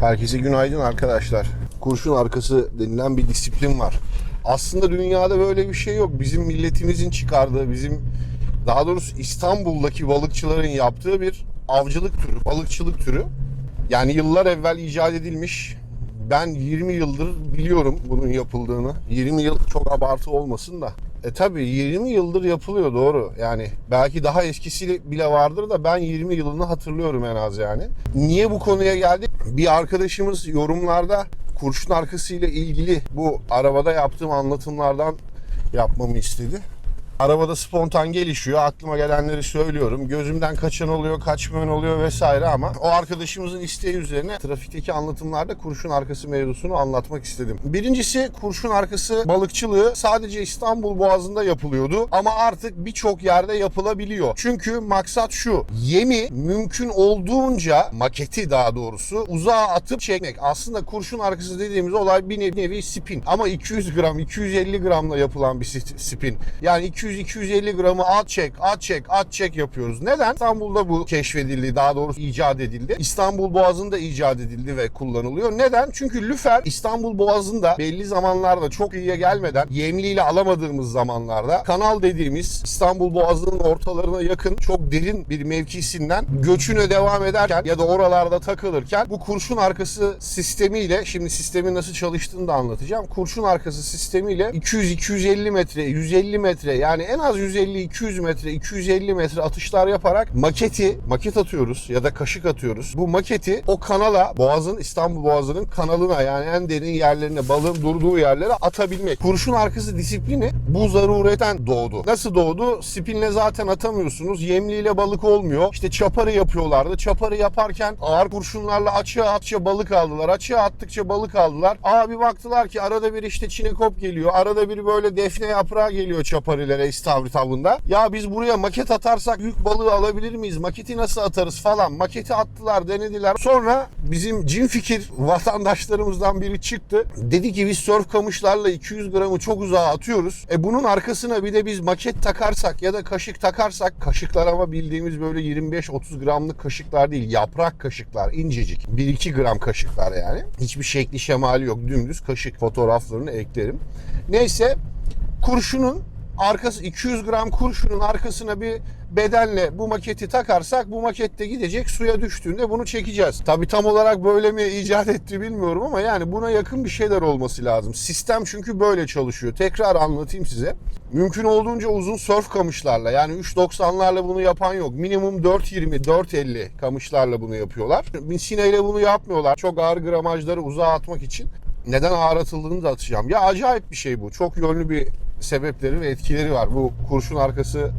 Herkese günaydın arkadaşlar. Kurşun arkası denilen bir disiplin var. Aslında dünyada böyle bir şey yok. Bizim milletimizin çıkardığı, bizim daha doğrusu İstanbul'daki balıkçıların yaptığı bir avcılık türü, balıkçılık türü. Yani yıllar evvel icat edilmiş. Ben 20 yıldır biliyorum bunun yapıldığını. 20 yıl çok abartı olmasın da. E tabi 20 yıldır yapılıyor doğru. Yani belki daha eskisi bile vardır da ben 20 yılını hatırlıyorum en az yani. Niye bu konuya geldik? Bir arkadaşımız yorumlarda kurşun arkasıyla ilgili bu arabada yaptığım anlatımlardan yapmamı istedi. Arabada spontan gelişiyor. Aklıma gelenleri söylüyorum. Gözümden kaçan oluyor, kaçmayan oluyor vesaire ama o arkadaşımızın isteği üzerine trafikteki anlatımlarda kurşun arkası mevzusunu anlatmak istedim. Birincisi kurşun arkası balıkçılığı sadece İstanbul Boğazı'nda yapılıyordu ama artık birçok yerde yapılabiliyor. Çünkü maksat şu. Yemi mümkün olduğunca maketi daha doğrusu uzağa atıp çekmek. Aslında kurşun arkası dediğimiz olay bir nevi, nevi spin. Ama 200 gram, 250 gramla yapılan bir spin. Yani 200-250 gramı at çek, at çek, at çek yapıyoruz. Neden? İstanbul'da bu keşfedildi, daha doğrusu icat edildi. İstanbul Boğazı'nda icat edildi ve kullanılıyor. Neden? Çünkü lüfer İstanbul Boğazı'nda belli zamanlarda çok iyiye gelmeden yemliyle alamadığımız zamanlarda kanal dediğimiz İstanbul Boğazı'nın ortalarına yakın çok derin bir mevkisinden göçüne devam ederken ya da oralarda takılırken bu kurşun arkası sistemiyle şimdi sistemin nasıl çalıştığını da anlatacağım. Kurşun arkası sistemiyle 200-250 metre, 150 metre yani en az 150-200 metre, 250 metre atışlar yaparak maketi, maket atıyoruz ya da kaşık atıyoruz. Bu maketi o kanala, Boğaz'ın, İstanbul Boğazı'nın kanalına yani en derin yerlerine, balığın durduğu yerlere atabilmek. Kurşun arkası disiplini bu zaruretten doğdu. Nasıl doğdu? Spinle zaten atamıyorsunuz. Yemliyle balık olmuyor. İşte çaparı yapıyorlardı. Çaparı yaparken ağır kurşunlarla açığa atça balık aldılar. Açığa attıkça balık aldılar. Abi baktılar ki arada bir işte çinekop geliyor. Arada bir böyle defne yaprağı geliyor çaparilere istavrit avında. Ya biz buraya maket atarsak büyük balığı alabilir miyiz? Maketi nasıl atarız falan. Maketi attılar, denediler. Sonra bizim cin fikir vatandaşlarımızdan biri çıktı. Dedi ki biz sörf kamışlarla 200 gramı çok uzağa atıyoruz. E bunun arkasına bir de biz maket takarsak ya da kaşık takarsak kaşıklar ama bildiğimiz böyle 25-30 gramlık kaşıklar değil. Yaprak kaşıklar incecik. 1-2 gram kaşıklar yani. Hiçbir şekli şemali yok. Dümdüz kaşık fotoğraflarını eklerim. Neyse kurşunun arkası 200 gram kurşunun arkasına bir bedenle bu maketi takarsak bu makette gidecek suya düştüğünde bunu çekeceğiz. Tabi tam olarak böyle mi icat etti bilmiyorum ama yani buna yakın bir şeyler olması lazım. Sistem çünkü böyle çalışıyor. Tekrar anlatayım size. Mümkün olduğunca uzun sörf kamışlarla yani 3.90'larla bunu yapan yok. Minimum 4.20, 4.50 kamışlarla bunu yapıyorlar. Sineyle bunu yapmıyorlar. Çok ağır gramajları uzağa atmak için. Neden ağır atıldığını da atacağım. Ya acayip bir şey bu. Çok yönlü bir sebepleri ve etkileri var. Bu kurşun arkası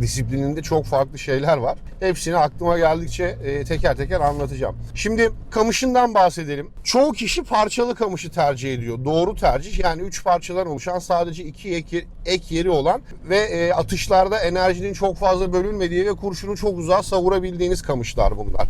disiplininde çok farklı şeyler var. Hepsini aklıma geldikçe e, teker teker anlatacağım. Şimdi kamışından bahsedelim. Çoğu kişi parçalı kamışı tercih ediyor. Doğru tercih. Yani 3 parçadan oluşan sadece 2 ek, ek yeri olan ve e, atışlarda enerjinin çok fazla bölünmediği ve kurşunu çok uzağa savurabildiğiniz kamışlar bunlar.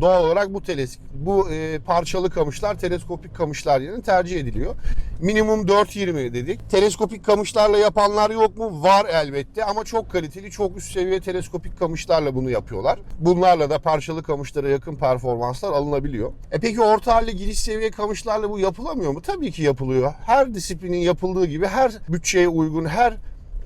Doğal olarak bu teles bu e, parçalı kamışlar teleskopik kamışlar yerine tercih ediliyor. Minimum 4.20 dedik. Teleskopik kamışlarla yapanlar yok mu? Var elbette ama çok kaliteli, çok üst seviye teleskopik kamışlarla bunu yapıyorlar. Bunlarla da parçalı kamışlara yakın performanslar alınabiliyor. E peki orta halli giriş seviye kamışlarla bu yapılamıyor mu? Tabii ki yapılıyor. Her disiplinin yapıldığı gibi her bütçeye uygun, her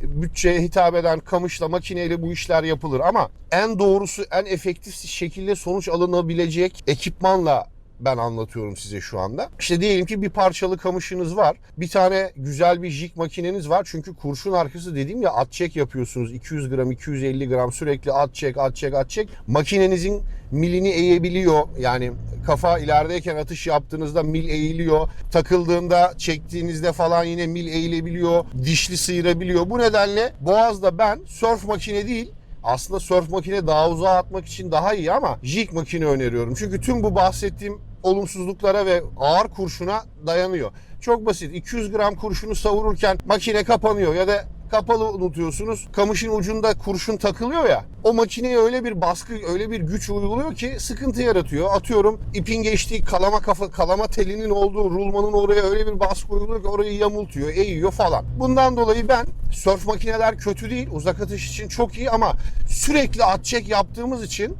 bütçeye hitap eden kamışla makineyle bu işler yapılır. Ama en doğrusu en efektif şekilde sonuç alınabilecek ekipmanla ben anlatıyorum size şu anda. İşte diyelim ki bir parçalı kamışınız var. Bir tane güzel bir jig makineniz var. Çünkü kurşun arkası dediğim ya at çek yapıyorsunuz. 200 gram, 250 gram sürekli at çek, at çek, at çek. Makinenizin milini eğebiliyor. Yani kafa ilerideyken atış yaptığınızda mil eğiliyor. Takıldığında çektiğinizde falan yine mil eğilebiliyor. Dişli sıyırabiliyor. Bu nedenle Boğaz'da ben surf makine değil aslında surf makine daha uzağa atmak için daha iyi ama jig makine öneriyorum. Çünkü tüm bu bahsettiğim olumsuzluklara ve ağır kurşuna dayanıyor. Çok basit. 200 gram kurşunu savururken makine kapanıyor ya da kapalı unutuyorsunuz. Kamışın ucunda kurşun takılıyor ya. O makineye öyle bir baskı, öyle bir güç uyguluyor ki sıkıntı yaratıyor. Atıyorum ipin geçtiği kalama kafa, kalama telinin olduğu rulmanın oraya öyle bir baskı uyguluyor ki orayı yamultuyor, eğiyor falan. Bundan dolayı ben surf makineler kötü değil. Uzak atış için çok iyi ama sürekli at çek yaptığımız için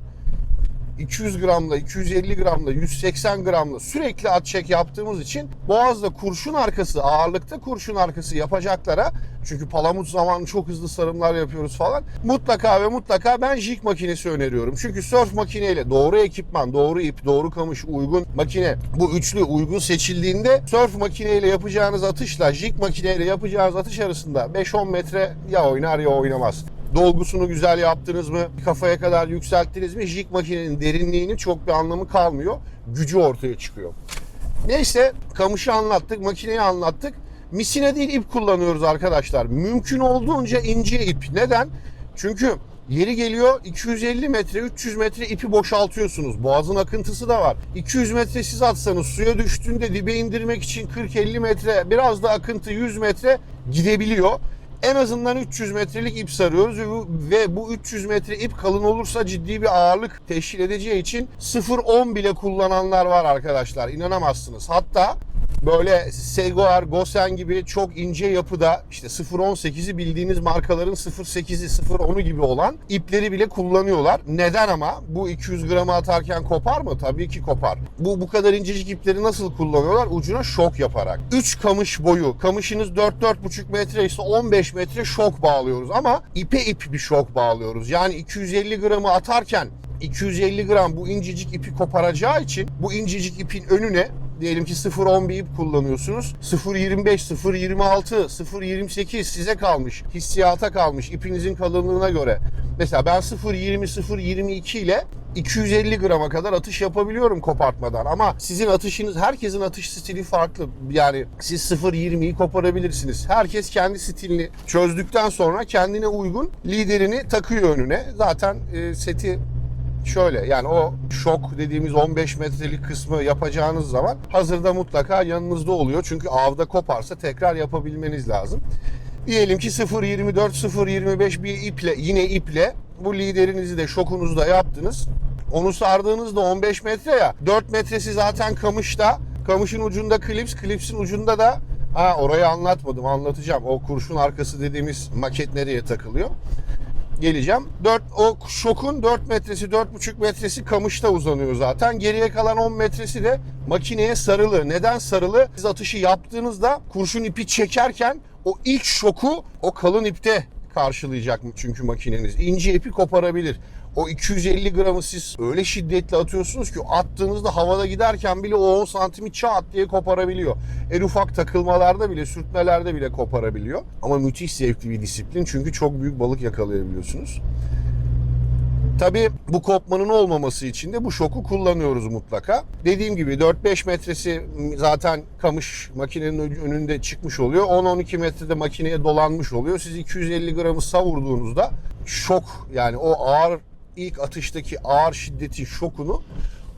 200 gramla, 250 gramla, 180 gramla sürekli at çek yaptığımız için boğazda kurşun arkası, ağırlıkta kurşun arkası yapacaklara çünkü palamut zamanı çok hızlı sarımlar yapıyoruz falan. Mutlaka ve mutlaka ben jig makinesi öneriyorum. Çünkü surf makineyle doğru ekipman, doğru ip, doğru kamış, uygun makine bu üçlü uygun seçildiğinde surf makineyle yapacağınız atışla jig makineyle yapacağınız atış arasında 5-10 metre ya oynar ya oynamaz. Dolgusunu güzel yaptınız mı? Kafaya kadar yükselttiniz mi? Jig makinenin derinliğinin çok bir anlamı kalmıyor. Gücü ortaya çıkıyor. Neyse kamışı anlattık, makineyi anlattık. Misine değil ip kullanıyoruz arkadaşlar. Mümkün olduğunca ince ip. Neden? Çünkü yeri geliyor 250 metre, 300 metre ipi boşaltıyorsunuz. Boğazın akıntısı da var. 200 metre siz atsanız suya düştüğünde dibe indirmek için 40-50 metre biraz da akıntı 100 metre gidebiliyor. En azından 300 metrelik ip sarıyoruz ve bu, ve bu 300 metre ip kalın olursa ciddi bir ağırlık teşkil edeceği için 0.10 bile kullananlar var arkadaşlar. İnanamazsınız. Hatta böyle Seguar, Gosen gibi çok ince yapıda işte 0.18'i bildiğiniz markaların 0.8'i 0.10'u gibi olan ipleri bile kullanıyorlar. Neden ama? Bu 200 gramı atarken kopar mı? Tabii ki kopar. Bu bu kadar incecik ipleri nasıl kullanıyorlar? Ucuna şok yaparak. 3 kamış boyu, kamışınız 4-4,5 metre ise 15 metre şok bağlıyoruz ama ipe ip bir şok bağlıyoruz. Yani 250 gramı atarken 250 gram bu incecik ipi koparacağı için bu incecik ipin önüne diyelim ki 0.10 bir ip kullanıyorsunuz. 0.25, 0.26, 0.28 size kalmış. Hissiyata kalmış ipinizin kalınlığına göre. Mesela ben 0.20, 0.22 ile 250 grama kadar atış yapabiliyorum kopartmadan ama sizin atışınız herkesin atış stili farklı. Yani siz 0.20'yi koparabilirsiniz. Herkes kendi stilini çözdükten sonra kendine uygun liderini takıyor önüne. Zaten e, seti şöyle yani o şok dediğimiz 15 metrelik kısmı yapacağınız zaman hazırda mutlaka yanınızda oluyor. Çünkü avda koparsa tekrar yapabilmeniz lazım. Diyelim ki 0.24 0.25 bir iple yine iple bu liderinizi de şokunuzu da yaptınız. Onu sardığınızda 15 metre ya 4 metresi zaten kamışta. Kamışın ucunda klips, klipsin ucunda da ha orayı anlatmadım anlatacağım. O kurşun arkası dediğimiz maket nereye takılıyor? Geleceğim. 4 o şokun 4 metresi 4,5 metresi kamışta uzanıyor zaten. Geriye kalan 10 metresi de makineye sarılı. Neden sarılı? Siz atışı yaptığınızda kurşun ipi çekerken o ilk şoku o kalın ipte karşılayacak mı çünkü makineniz. İnce ipi koparabilir. O 250 gramı siz öyle şiddetli atıyorsunuz ki attığınızda havada giderken bile o 10 santimi çat diye koparabiliyor. En ufak takılmalarda bile, sürtmelerde bile koparabiliyor. Ama müthiş zevkli bir disiplin çünkü çok büyük balık yakalayabiliyorsunuz. Tabii bu kopmanın olmaması için de bu şoku kullanıyoruz mutlaka. Dediğim gibi 4-5 metresi zaten kamış makinenin önünde çıkmış oluyor. 10-12 metrede makineye dolanmış oluyor. Siz 250 gramı savurduğunuzda şok yani o ağır ilk atıştaki ağır şiddetin şokunu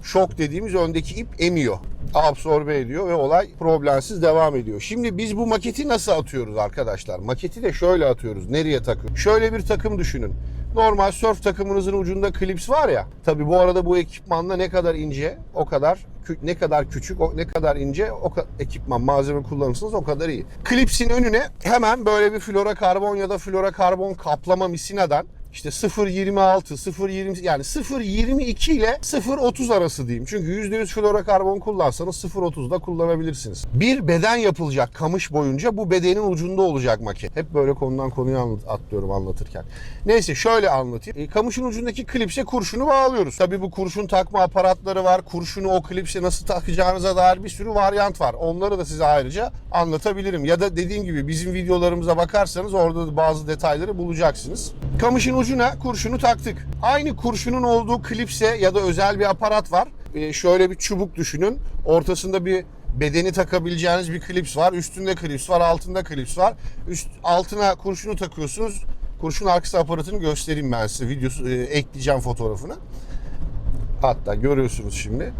şok dediğimiz öndeki ip emiyor. Absorbe ediyor ve olay problemsiz devam ediyor. Şimdi biz bu maketi nasıl atıyoruz arkadaşlar? Maketi de şöyle atıyoruz. Nereye takım? Şöyle bir takım düşünün. Normal surf takımınızın ucunda klips var ya. Tabi bu arada bu ekipmanla ne kadar ince o kadar ne kadar küçük o ne kadar ince o kadar ekipman malzeme kullanırsanız o kadar iyi. Klipsin önüne hemen böyle bir flora karbon ya da flora karbon kaplama misinadan işte 0.26, 0.20 yani 0.22 ile 0.30 arası diyeyim. Çünkü %100 florokarbon kullansanız 0.30'da kullanabilirsiniz. Bir beden yapılacak kamış boyunca bu bedenin ucunda olacak maket. Hep böyle konudan konuya atlıyorum anlatırken. Neyse şöyle anlatayım. E, kamışın ucundaki klipse kurşunu bağlıyoruz. Tabii bu kurşun takma aparatları var. Kurşunu o klipse nasıl takacağınıza dair bir sürü varyant var. Onları da size ayrıca anlatabilirim. Ya da dediğim gibi bizim videolarımıza bakarsanız orada da bazı detayları bulacaksınız. Kamışın ucuna kurşunu taktık. Aynı kurşunun olduğu klipse ya da özel bir aparat var. Ee, şöyle bir çubuk düşünün. Ortasında bir bedeni takabileceğiniz bir klips var. Üstünde klips var, altında klips var. Üst altına kurşunu takıyorsunuz. Kurşun arkası aparatını göstereyim ben size. Videosu e, ekleyeceğim fotoğrafını. Hatta görüyorsunuz şimdi.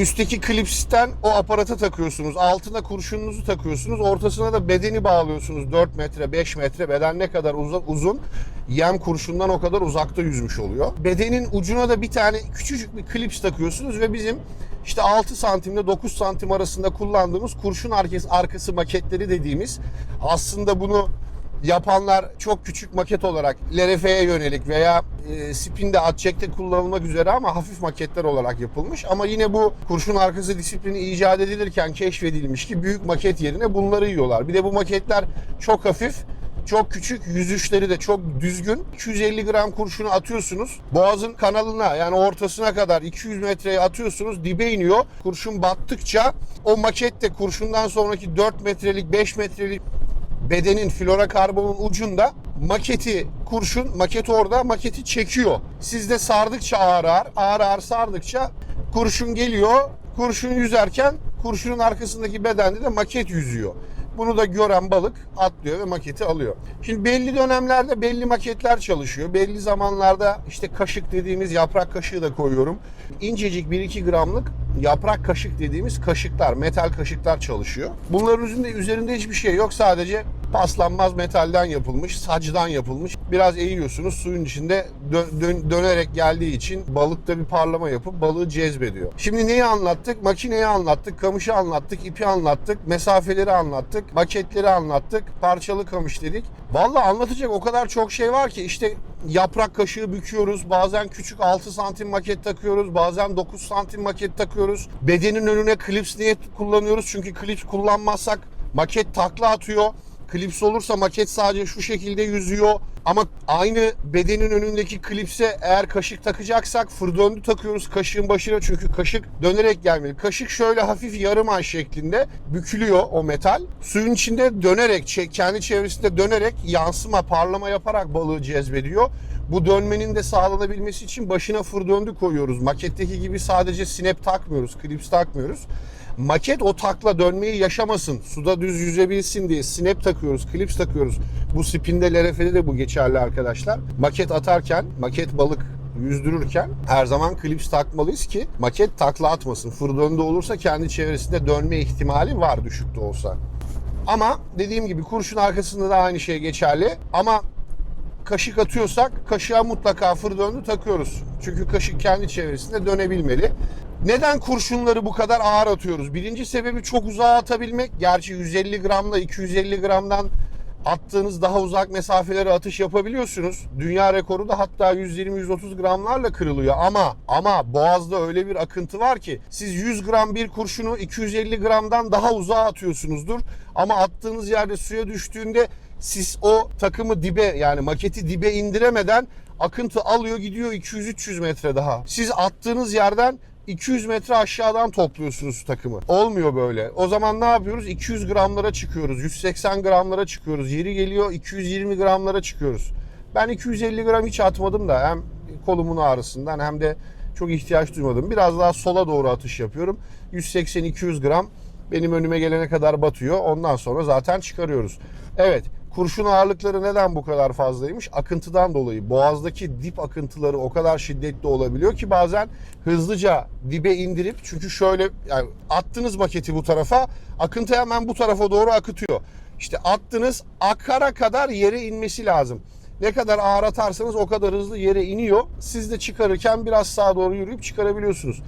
Üstteki klipsten o aparata takıyorsunuz. Altına kurşununuzu takıyorsunuz. Ortasına da bedeni bağlıyorsunuz. 4 metre, 5 metre. Beden ne kadar uzun, uzun yem kurşundan o kadar uzakta yüzmüş oluyor. Bedenin ucuna da bir tane küçücük bir klips takıyorsunuz ve bizim işte 6 santimle 9 santim arasında kullandığımız kurşun arkası, arkası maketleri dediğimiz aslında bunu Yapanlar çok küçük maket olarak LRF'ye yönelik veya e, spinde atçekte kullanılmak üzere ama hafif maketler olarak yapılmış. Ama yine bu kurşun arkası disiplini icat edilirken keşfedilmiş ki büyük maket yerine bunları yiyorlar. Bir de bu maketler çok hafif çok küçük, yüzüşleri de çok düzgün. 250 gram kurşunu atıyorsunuz. Boğazın kanalına yani ortasına kadar 200 metreye atıyorsunuz. Dibe iniyor. Kurşun battıkça o maket de kurşundan sonraki 4 metrelik, 5 metrelik bedenin florokarbonun ucunda maketi kurşun, maket orada maketi çekiyor. Siz de sardıkça ağır ağır, ağır ağır sardıkça kurşun geliyor. Kurşun yüzerken kurşunun arkasındaki bedende de maket yüzüyor. Bunu da gören balık atlıyor ve maketi alıyor. Şimdi belli dönemlerde belli maketler çalışıyor. Belli zamanlarda işte kaşık dediğimiz yaprak kaşığı da koyuyorum. İncecik 1-2 gramlık yaprak kaşık dediğimiz kaşıklar, metal kaşıklar çalışıyor. Bunların üzerinde, üzerinde hiçbir şey yok. Sadece paslanmaz metalden yapılmış, sacdan yapılmış. Biraz eğiyorsunuz suyun içinde dö- dön- dönerek geldiği için balıkta bir parlama yapıp balığı cezbediyor. Şimdi neyi anlattık? Makineyi anlattık, kamışı anlattık, ipi anlattık, mesafeleri anlattık, maketleri anlattık, parçalı kamış dedik. Vallahi anlatacak o kadar çok şey var ki işte yaprak kaşığı büküyoruz. Bazen küçük 6 santim maket takıyoruz. Bazen 9 santim maket takıyoruz. Bedenin önüne klips niye kullanıyoruz? Çünkü klips kullanmazsak maket takla atıyor. Klips olursa maket sadece şu şekilde yüzüyor. Ama aynı bedenin önündeki klipse eğer kaşık takacaksak fır döndü takıyoruz kaşığın başına. Çünkü kaşık dönerek gelmeli. Kaşık şöyle hafif yarım ay şeklinde bükülüyor o metal. Suyun içinde dönerek, kendi çevresinde dönerek yansıma, parlama yaparak balığı cezbediyor. Bu dönmenin de sağlanabilmesi için başına fır döndü koyuyoruz. Maketteki gibi sadece sinep takmıyoruz, klips takmıyoruz. Maket o takla dönmeyi yaşamasın, suda düz yüzebilsin diye sinep takıyoruz, klips takıyoruz. Bu spinde, LRF'de de bu geçerli arkadaşlar. Maket atarken, maket balık yüzdürürken her zaman klips takmalıyız ki maket takla atmasın. Fır döndü olursa kendi çevresinde dönme ihtimali var düşük de olsa. Ama dediğim gibi kurşun arkasında da aynı şey geçerli. Ama kaşık atıyorsak kaşığa mutlaka fır döndü takıyoruz. Çünkü kaşık kendi çevresinde dönebilmeli. Neden kurşunları bu kadar ağır atıyoruz? Birinci sebebi çok uzağa atabilmek. Gerçi 150 gramla 250 gramdan attığınız daha uzak mesafelere atış yapabiliyorsunuz. Dünya rekoru da hatta 120-130 gramlarla kırılıyor ama ama boğazda öyle bir akıntı var ki siz 100 gram bir kurşunu 250 gramdan daha uzağa atıyorsunuzdur ama attığınız yerde suya düştüğünde siz o takımı dibe yani maketi dibe indiremeden akıntı alıyor gidiyor 200-300 metre daha. Siz attığınız yerden 200 metre aşağıdan topluyorsunuz takımı. Olmuyor böyle. O zaman ne yapıyoruz? 200 gramlara çıkıyoruz. 180 gramlara çıkıyoruz. Yeri geliyor 220 gramlara çıkıyoruz. Ben 250 gram hiç atmadım da hem kolumun ağrısından hem de çok ihtiyaç duymadım. Biraz daha sola doğru atış yapıyorum. 180-200 gram benim önüme gelene kadar batıyor. Ondan sonra zaten çıkarıyoruz. Evet kurşun ağırlıkları neden bu kadar fazlaymış? Akıntıdan dolayı. Boğazdaki dip akıntıları o kadar şiddetli olabiliyor ki bazen hızlıca dibe indirip çünkü şöyle yani attınız maketi bu tarafa akıntı hemen bu tarafa doğru akıtıyor. İşte attınız akara kadar yere inmesi lazım. Ne kadar ağır atarsanız o kadar hızlı yere iniyor. Siz de çıkarırken biraz sağa doğru yürüyüp çıkarabiliyorsunuz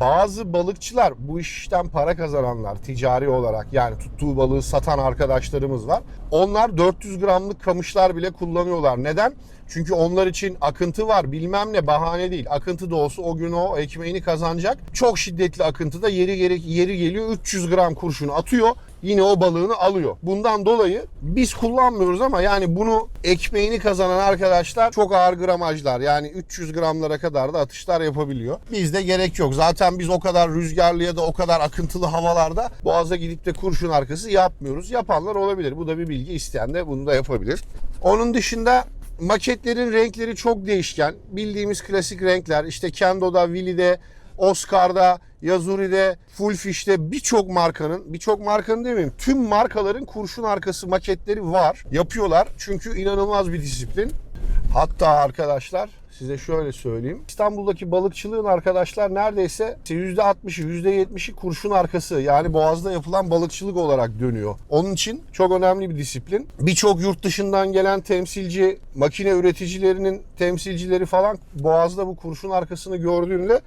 bazı balıkçılar bu işten para kazananlar ticari olarak yani tuttuğu balığı satan arkadaşlarımız var. Onlar 400 gramlık kamışlar bile kullanıyorlar. Neden? Çünkü onlar için akıntı var bilmem ne bahane değil. Akıntı da olsa o gün o ekmeğini kazanacak. Çok şiddetli akıntıda yeri geri, yeri geliyor 300 gram kurşunu atıyor. Yine o balığını alıyor. Bundan dolayı biz kullanmıyoruz ama yani bunu ekmeğini kazanan arkadaşlar çok ağır gramajlar. Yani 300 gramlara kadar da atışlar yapabiliyor. Bizde gerek yok. Zaten biz o kadar rüzgarlı ya da o kadar akıntılı havalarda boğaza gidip de kurşun arkası yapmıyoruz. Yapanlar olabilir. Bu da bir bilgi isteyen de bunu da yapabilir. Onun dışında maketlerin renkleri çok değişken. Bildiğimiz klasik renkler işte Kendo'da, Willy'de, Oscar'da, Yazuri'de, Full Fish'te birçok markanın, birçok markanın demeyeyim, tüm markaların kurşun arkası maketleri var. Yapıyorlar çünkü inanılmaz bir disiplin. Hatta arkadaşlar Size şöyle söyleyeyim. İstanbul'daki balıkçılığın arkadaşlar neredeyse %60'ı %70'i kurşun arkası yani boğazda yapılan balıkçılık olarak dönüyor. Onun için çok önemli bir disiplin. Birçok yurt dışından gelen temsilci, makine üreticilerinin temsilcileri falan boğazda bu kurşun arkasını gördüğünde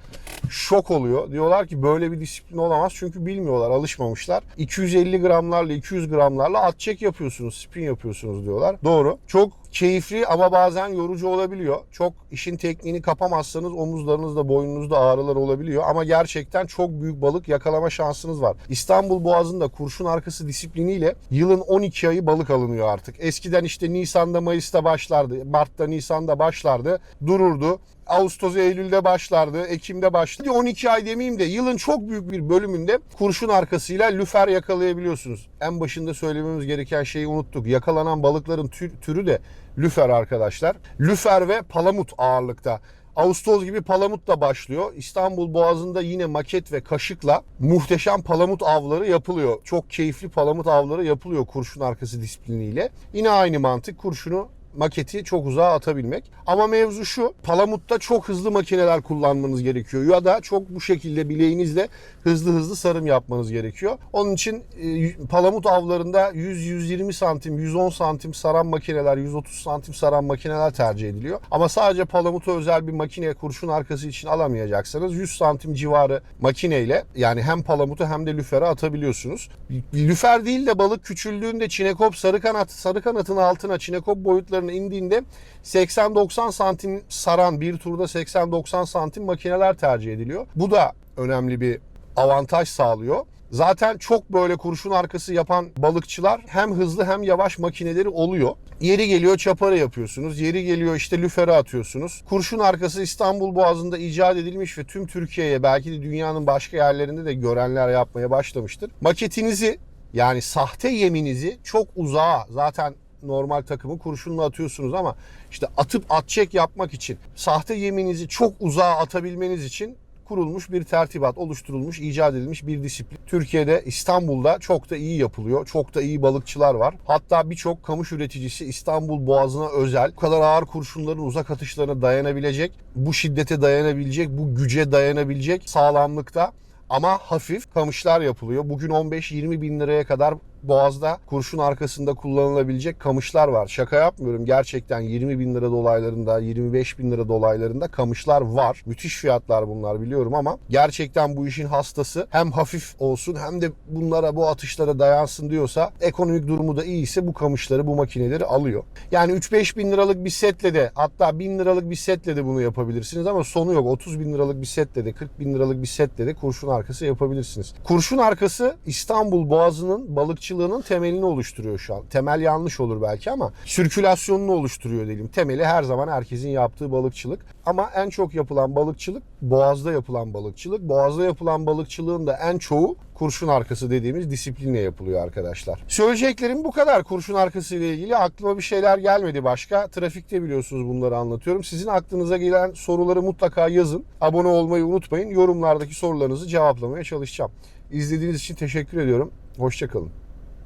şok oluyor. Diyorlar ki böyle bir disiplin olamaz çünkü bilmiyorlar, alışmamışlar. 250 gramlarla 200 gramlarla at çek yapıyorsunuz, spin yapıyorsunuz diyorlar. Doğru. Çok keyifli ama bazen yorucu olabiliyor. Çok işin tekniğini kapamazsanız omuzlarınızda, boynunuzda ağrılar olabiliyor. Ama gerçekten çok büyük balık yakalama şansınız var. İstanbul Boğazı'nda kurşun arkası disipliniyle yılın 12 ayı balık alınıyor artık. Eskiden işte Nisan'da, Mayıs'ta başlardı. Mart'ta, Nisan'da başlardı. Dururdu. Ağustos, Eylül'de başlardı, Ekim'de başladı. 12 ay demeyeyim de yılın çok büyük bir bölümünde kurşun arkasıyla lüfer yakalayabiliyorsunuz. En başında söylememiz gereken şeyi unuttuk. Yakalanan balıkların tür- türü de lüfer arkadaşlar. Lüfer ve palamut ağırlıkta. Ağustos gibi palamut da başlıyor. İstanbul Boğazı'nda yine maket ve kaşıkla muhteşem palamut avları yapılıyor. Çok keyifli palamut avları yapılıyor kurşun arkası disipliniyle. Yine aynı mantık kurşunu maketi çok uzağa atabilmek. Ama mevzu şu, palamutta çok hızlı makineler kullanmanız gerekiyor. Ya da çok bu şekilde bileğinizle hızlı hızlı sarım yapmanız gerekiyor. Onun için e, palamut avlarında 100-120 santim, 110 santim saran makineler, 130 santim saran makineler tercih ediliyor. Ama sadece palamuta özel bir makine kurşun arkası için alamayacaksanız 100 santim civarı makineyle yani hem palamutu hem de lüfere atabiliyorsunuz. Lüfer değil de balık küçüldüğünde çinekop sarı kanat, sarı kanatın altına çinekop boyutlarına indiğinde 80-90 santim saran bir turda 80-90 santim makineler tercih ediliyor. Bu da önemli bir avantaj sağlıyor. Zaten çok böyle kurşun arkası yapan balıkçılar hem hızlı hem yavaş makineleri oluyor. Yeri geliyor çapara yapıyorsunuz. Yeri geliyor işte lüfere atıyorsunuz. Kurşun arkası İstanbul Boğazı'nda icat edilmiş ve tüm Türkiye'ye belki de dünyanın başka yerlerinde de görenler yapmaya başlamıştır. Maketinizi yani sahte yeminizi çok uzağa zaten normal takımı kurşunla atıyorsunuz ama işte atıp at çek yapmak için sahte yeminizi çok uzağa atabilmeniz için kurulmuş bir tertibat, oluşturulmuş, icat edilmiş bir disiplin. Türkiye'de, İstanbul'da çok da iyi yapılıyor. Çok da iyi balıkçılar var. Hatta birçok kamış üreticisi İstanbul Boğazı'na özel, bu kadar ağır kurşunların uzak atışlarına dayanabilecek, bu şiddete dayanabilecek, bu güce dayanabilecek sağlamlıkta ama hafif kamışlar yapılıyor. Bugün 15-20 bin liraya kadar Boğaz'da kurşun arkasında kullanılabilecek kamışlar var. Şaka yapmıyorum. Gerçekten 20 bin lira dolaylarında, 25 bin lira dolaylarında kamışlar var. Müthiş fiyatlar bunlar biliyorum ama gerçekten bu işin hastası hem hafif olsun hem de bunlara bu atışlara dayansın diyorsa ekonomik durumu da iyiyse bu kamışları, bu makineleri alıyor. Yani 3-5 bin liralık bir setle de hatta 1000 liralık bir setle de bunu yapabilirsiniz ama sonu yok. 30 bin liralık bir setle de 40 bin liralık bir setle de kurşun arkası yapabilirsiniz. Kurşun arkası İstanbul Boğazı'nın balıkçı balıkçılığının temelini oluşturuyor şu an. Temel yanlış olur belki ama sirkülasyonunu oluşturuyor diyelim. Temeli her zaman herkesin yaptığı balıkçılık. Ama en çok yapılan balıkçılık boğazda yapılan balıkçılık. Boğazda yapılan balıkçılığın da en çoğu kurşun arkası dediğimiz disiplinle yapılıyor arkadaşlar. Söyleyeceklerim bu kadar kurşun arkası ile ilgili. Aklıma bir şeyler gelmedi başka. Trafikte biliyorsunuz bunları anlatıyorum. Sizin aklınıza gelen soruları mutlaka yazın. Abone olmayı unutmayın. Yorumlardaki sorularınızı cevaplamaya çalışacağım. İzlediğiniz için teşekkür ediyorum. Hoşçakalın.